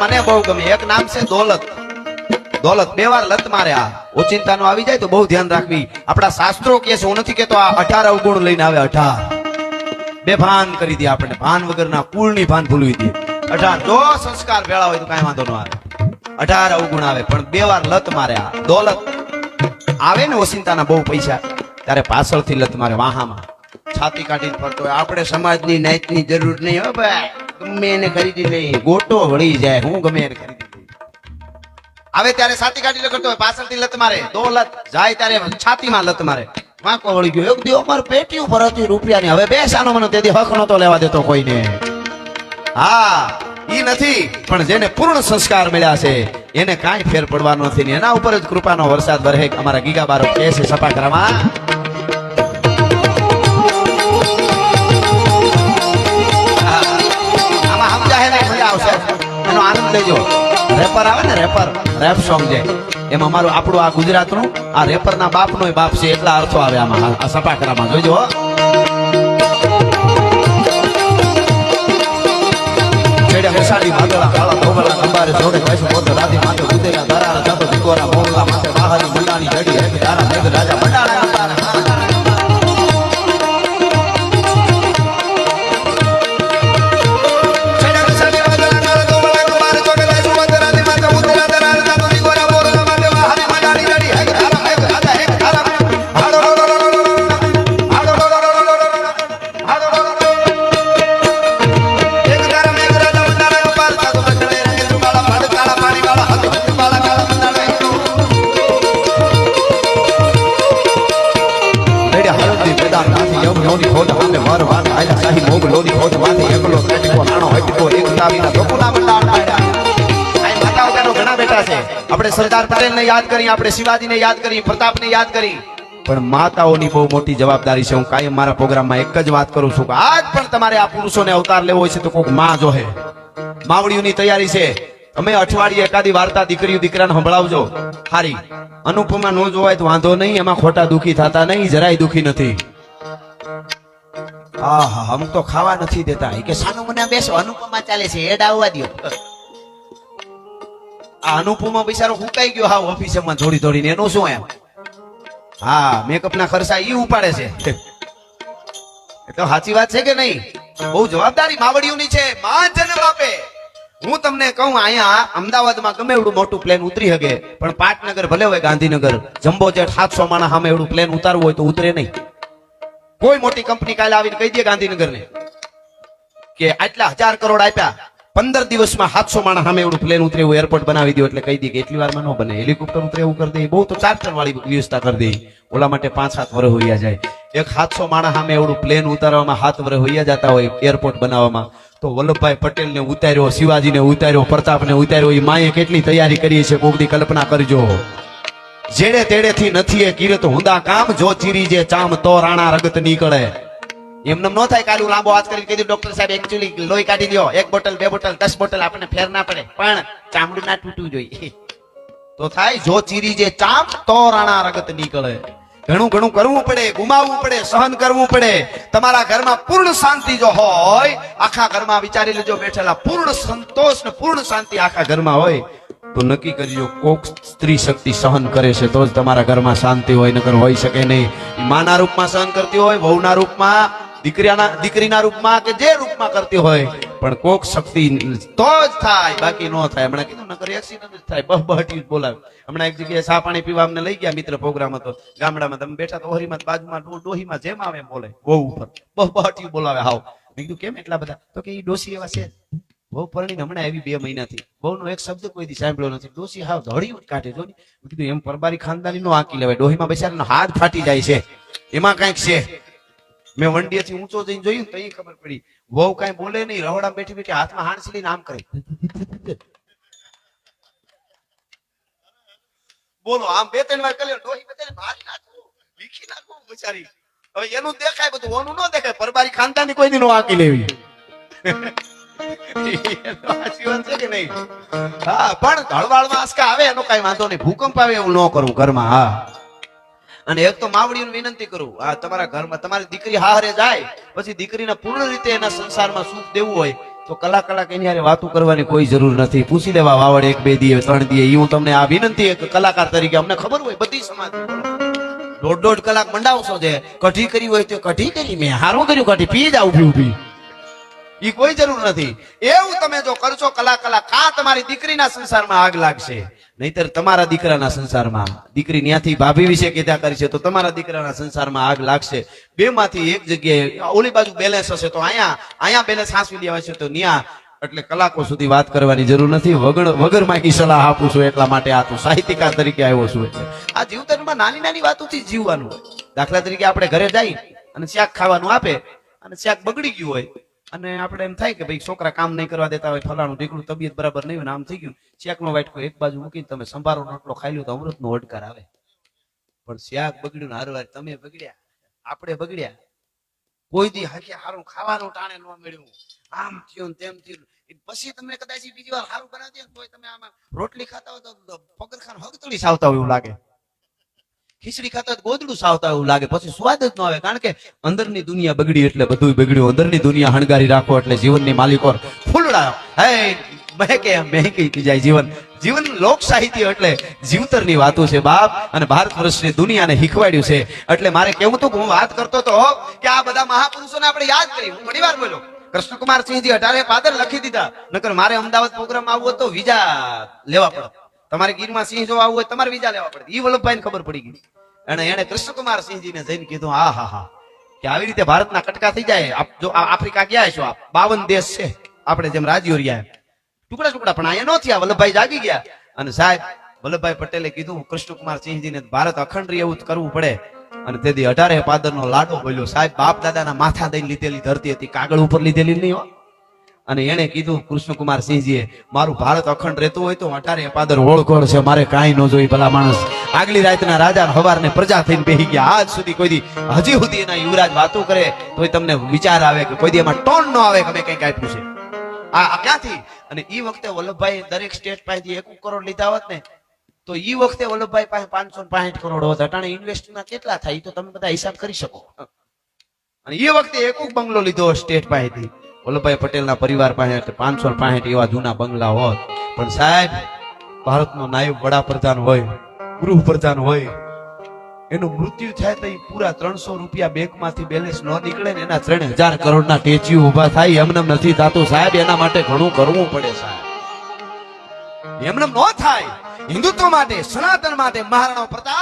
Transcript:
મને બહુ ગમે. એક નામ છે દોલત. દોલત, બે વાર લત મારે આ. ઓચિંતાનો આવી જાય તો બહુ ધ્યાન રાખવી. આપણા શાસ્ત્રો કે છે, હું નથી કેતો આ અઢાર અવગુણ લઈને આવે અઢાર. બે ભાન કરી દે આપણે ભાન વગરના કુળની ભાન ભૂલવી દે. અઢાર જો સંસ્કાર ભેળા હોય તો કાંઈ વાંધો ન આવે. અઢાર અવગુણ આવે, પણ બે વાર લત મારે આ. દોલત. આવે ને ઓચિંતાના બહુ પૈસા, ત્યારે પાછળથી લત મારે વાહામાં. છાતી કાઢીને ફરતો હોય. આપણે સમાજની નાયતની જરૂર નહીં, હો ભાઈ. ગમે એને ખરીદી લઈ ગોટો વળી જાય, હું ગમે એને ખરીદી આવે ત્યારે સાતી કાઢી કરતો હોય, પાછળથી લત મારે, દો લત, જાય ત્યારે છાતીમાં લત મારે. વાંકો વળી ગયો, એક દિવસ અમારે પેટી ઉપર હતી રૂપિયાની, હવે બેસાનો મને તેથી હક નતો લેવા દેતો કોઈને. હા, ઈ નથી, પણ જેને પૂર્ણ સંસ્કાર મળ્યા છે, એને કાંઈ ફેર પડવાનો નથી એના ઉપર જ કૃપાનો વરસાદ વરહે અમારા ગીગા બારો કહે છે સપાકરામાં આમાં લેજો. રેપર આવે ને રેપર રેપ સોંગ જે. એમાં મારું, આપણું આ ગુજરાતનું, આ રેપરના બાપનો બાપ છે, એટલા અર્થો આવે આમાં. આ સપાકરામાં જોજો. છેડે મસાલી ભાગલા કાળા ધોબલા કંબારે જોડે વૈશ પોતે માથે ઉદેલા દરારા જાતો દીકોરા મોરલા માથે તારા મેઘ રાજા, મંડાણા. લોની ખોજ વાતે એકલો પેટીકો નાણો હટકો, એક તાવીના ગોકુલા મંડાણ માતાઓ બહેનો ઘણા બેટા છે. આપણે સરદાર પટેલને યાદ કરી, આપણે શિવાજીને યાદ કરી, પ્રતાપને યાદ કરી. પણ માતાઓની બહુ મોટી જવાબદારી છે. હું કાયમ મારા પ્રોગ્રામમાં એક જ વાત કરું છું કે આજ પણ તમારે આ પુરુષોને અવતાર લેવો છે તો કોઈકમાં જોહે માવડીઓની તૈયારી છે. અમે અઠવાડિયે એકાદી વાર્તા દીકરીઓ, દીકરાને સંભળાવજો. હારી. અનુપમા નો જોવાય તો વાંધો નહીં, એમાં ખોટા દુખી થતા નહીં, જરાય દુખી નથી. આહા અમુક તો ખાવા નથી દેતા. કે સાનું મને બેસો, અનુપમા ચાલે છે એડ આવવા દ્યો. આ અનુપમા બિચારો હુકાઈ ગયો હા ઓફિસમાં જોડી થોડીને એનું શું એમ? હા મેકઅપ ના ખર્ચા ઈ ઉપાડે છે. તો સાચી વાત છે કે નહીં? બહુ જવાબદારી માવડીઓની છે. માં જન્મ આપે હું તમને કહું, અહીંયા અમદાવાદમાં ગમે એવડું મોટું પ્લેન ઉતરી શકે પણ પાટનગર ભલે હોય ગાંધીનગર જમ્બો જેટ સાતસો માણા સામે એવડું પ્લેન ઉતારવું હોય તો ઉતરે નહીં. કોઈ મોટી કંપની કાલે આવીને કહી દે ગાંધીનગરને કે આટલા હજાર કરોડ આપ્યા, પંદર દિવસમાં સાતસો માણસ સામે એવડું પ્લેન ઉતરે એવું એરપોર્ટ બનાવી દો એટલે કહી દે કે એટલી વારમાં ન બને હેલિકોપ્ટર ઉતરે એવું કરી દે, બહુ તો ચાર્ટર વાળી વ્યવસ્થા કરી દે. ઓલા માટે પાંચ સાત વર્ષ હોઈયા જાય. એક સાતસો માણસ સામે એવડું પ્લેન ઉતારવામાં સાત વર્ષ હોઈયા જતા હોય એરપોર્ટ બનાવવામાં. તો વલ્લભભાઈ પટેલને ઉતાર્યો, શિવાજીને ઉતાર્યો, પ્રતાપને ઉતાર્યો એ માએ કેટલી તૈયારી કરી છે, કોકની કલ્પના કરજો. જેડે તેડેથી નથી એ કિરત હુંદા કામ, જો ચીરી જે ચામ તો રાણા રગત નીકળે. એમને ન થાય કાલુ લાંબો આજ કરી કીધું, ડોક્ટર સાહેબ એકચ્યુઅલી લોહી કાઢી દો એક બોટલ, બે બોટલ, દસ બોટલ, આપણને ફેર ના પડે. પણ ચામડું ના તૂટવું જોઈએ. તો થાય, જો ચીરી જે ચામ તો રાણા રગત નીકળે. ઘણું ઘણું કરવું પડે, ગુમાવવું પડે, સહન કરવું પડે. તમારા ઘરમાં પૂર્ણ શાંતિ જો હોય, આખા ઘરમાં વિચારી લેજો, બેઠેલા પૂર્ણ સંતોષ ને પૂર્ણ શાંતિ આખા ઘરમાં હોય. તો નક્કી કરજો, કોક સ્ત્રી શક્તિ સહન કરે છે, તો જ તમારા ઘરમાં શાંતિ હોય નગર હોઈ શકે નહીં. માના રૂપમાં સહન કરતી હોય, વહુના રૂપમાં, દીકરીના દીકરીના રૂપમાં કે જે રૂપમાં કરતી હોય. પણ કોક શક્તિ તો જ થાય, બાકી ન થાય. હમણાં કીધું નગર એક્સિડન્ટ થાય. બહ બહટી બોલાવે હમણાં એક જગ્યાએ સા પાણી પીવા અમને લઈ ગયા, મિત્ર પ્રોગ્રામ હતો. ગામડામાં તમે બેઠા તો હરીમાં બાજુમાં ડોહીમાં જેમ આવે બોલે બહુ ઉપર. બહ બહટી બોલાવે, હાવ. મેં કીધું, કેમ એટલા બધા? તો કે એ ડોસી એવા છે. બહુ પરણીને હમણાં આવી બે મહિનાથી. બહુનો એક શબ્દ કોઈ દી સાંભળ્યો નથી. ડોસી હાવ ધોળી કાઢે જો ને. કીધું, એમ પરબારી ખાનદાની નો આંકી લેવાય. ડોહીમાં બેસાડીને હાથ ફાટી જાય છે. એમાં કાંઈક છે. મેં વંડીએથી ઊંચો જઈને જોયું ને તો અહીં ખબર પડી. વહુ કાંઈ બોલે નહીં રવડા બેઠી બેઠી હાથમાં હાણસી લઈને આમ કરે. બોલો, આમ બે ત્રણ વાર કર્યો ડોહી બધાને મારી નાખું, લીખી નાખું બિચારી. હવે એનું દેખાય, બધું ઓનું ન દેખાય. પરબારી ખાનદાની કોઈ દી નો આંકી લેવી. એ આવે આવે કલાક કલાક એની હારે વાતો કરવાની કોઈ જરૂર નથી. પૂછી લેવા, વાવડ એક, બે દીએ, ત્રણ દીએ, ઈ હું તમને આ વિનંતી એક કલાકાર તરીકે અમને ખબર હોય, બધી સમાજ. દોઢ દોઢ કલાક મંડાવશો છે કઢી કરી હોય તો કઢી કરી મેં, હારું કર્યું, કઢી પી જ ઊભી ઊભી ઈ કોઈ જરૂર નથી. એવું તમે જો કરશો કલા કલા કા તમારી દીકરીના સંસારમાં આગ લાગશે? નહીતર તમારા દીકરાના સંસારમાં. દીકરી ન્યાથી ભાભી વિશે કીધા કરશે તો તમારા દીકરાના સંસારમાં આગ લાગશે. બે માંથી એક જગ્યાએ ઓલી બાજુ બેલેન્સ હશે, તો અહીંયા અહીંયા બેલેન્સ હાંસવી લેવા છે, તો ન્યા એટલે કલાકો સુધી વાત કરવાની જરૂર નથી. વગર વગર માંગી સલાહ આપું છું એટલા માટે આ તું સાહિત્યકાર તરીકે આવ્યો છું એટલે. આ જીવતરમાં નાની નાની વાતોથી જીવવાનું દાખલા તરીકે આપણે ઘરે જઈ અને શાક ખાવાનું આપે અને શાક બગડી ગયું હોય અને આપણે એમ થાય કે ભાઈ છોકરા કામ નહીં કરવા દેતા હોય, ફલાણું ઢીકણું તબિયત બરાબર નહીં હોય આમ થઈ ગયું, શેકનો વાટકો એક બાજુ મૂકીને તમે સંભારો રોટલો ખાઈ લો તો અમૃતનો ઓડકાર આવે. પણ શાક બગડ્યું હારું હારવાર તમે બગડ્યા, આપણે બગડ્યા. કોઈ દી હકે હારું ખાવાનું ટાણે ન મળ્યું. આમ થયું તેમ થયું. પછી તમને કદાચ બીજી વાર સારું બનાવી દે તો તમે આમાં રોટલી ખાતા હોય તો પગરખાન હગતળી સાવતા હોય એવું લાગે. ખીચડી ખાતા ગોદડું સાવતા એવું લાગે. પછી સ્વાદ જ ન આવે. કારણ કે અંદરની દુનિયા બગડી એટલે બધું બગડ્યું. અંદરની દુનિયા હણગારી રાખો એટલે જીવનની માલિકો ફૂલડા હે, મહેકે મહેકી જાય જીવન. જીવન લોક સાહિત્ય એટલે જીવતરની વાતો છે બાપ. અને ભારત વર્ષની દુનિયાને શીખવાડ્યું છે. એટલે મારે કેવું હતું હું વાત કરતો તો કે આ બધા મહાપુરુષોને આપણે યાદ કરી. હું ઘણી વાર બોલ્યો કૃષ્ણકુમાર સિંહજી અઢારે પાદર લખી દીધા. નકર મારે અમદાવાદ પ્રોગ્રામ આવવો તો વિઝા લેવા પડે. તમારે ગીરમાં સિંહ જોવા આવવું હોય તમારે વિઝા લેવા પડે. ઈ વલ્લભભાઈ ખબર પડી ગઈ. અને એને કૃષ્ણકુમાર સિંહજીને જઈને કીધું, હા હા હા, કે આવી રીતે ભારતના કટકા થઈ જાય. આપ જો આફ્રિકા ગયા છો આપ બાવન દેશ છે. આપણે જેમ રાજ્યો રહ્યા ટુકડા ટુકડા, પણ અહીંયા ન થયા. વલ્લભભાઈ જાગી ગયા. અને સાહેબ, વલ્લભભાઈ પટેલે કીધું, કૃષ્ણકુમાર સિંહજીને ભારત અખંડ રહે એવું કરવું પડે. અને તેથી અઢારે પાદરનો લાડો બોલ્યો, સાહેબ, બાપ દાદાના માથા દઈને લીધેલી ધરતી હતી, કાગળ ઉપર લીધેલી નહીં હો. અને એને કીધું, કૃષ્ણકુમાર સિંહજીએ, મારું ભારત અખંડ રહેતું હોય તો અટારે પાદર ઓળખોળ છે, મારે કાંઈ ન જોઈ ભલા માણસ. આગલી રાતના રાજા હવારને પ્રજા થઈને બેહી ગયા. આજ સુધી કોઈ દી, હજી સુધી એના યુવરાજ વાતો કરે તો તમને વિચાર આવે કે કોઈ દી એમાં ટોન ન આવે કે અમે કંઈક આપ્યું છે. આ ક્યાંથી? અને એ વખતે વલ્લભભાઈ દરેક સ્ટેટ પાસેથી એક કરોડ લીધા હોત ને, તો ઈ વખતે વલ્લભભાઈ પાસે પાંચસો પાંઠ કરોડ હોત. અટાણે ઇન્વેસ્ટમાં કેટલા થાય? તો તમે બધા હિસાબ કરી શકો. અને એ વખતે એક બંગલો લીધો સ્ટેટ પાસેથી. વલ્લભભાઈ પટેલના પરિવાર પાસે પાંચસો પાસઠ એવા જૂના બંગલા હોત. પણ સાહેબ, ભારતનો નાયબ વડાપ્રધાન હોય, ગૃહપ્રધાન હોય, એનું મૃત્યુ થાય તો પૂરા ત્રણસો રૂપિયા બેંકમાંથી બેલેન્સ ન નીકળે ને એના ત્રણ હજાર કરોડના ટેચ્યુ ઊભા થાય એમને નથી થતું. સાહેબ, એના માટે ઘણું કરવું પડે સાહેબ. એમને ન થાય. હિન્દુત્વ માટે, સનાતન માટે મહારાણા પ્રતાપ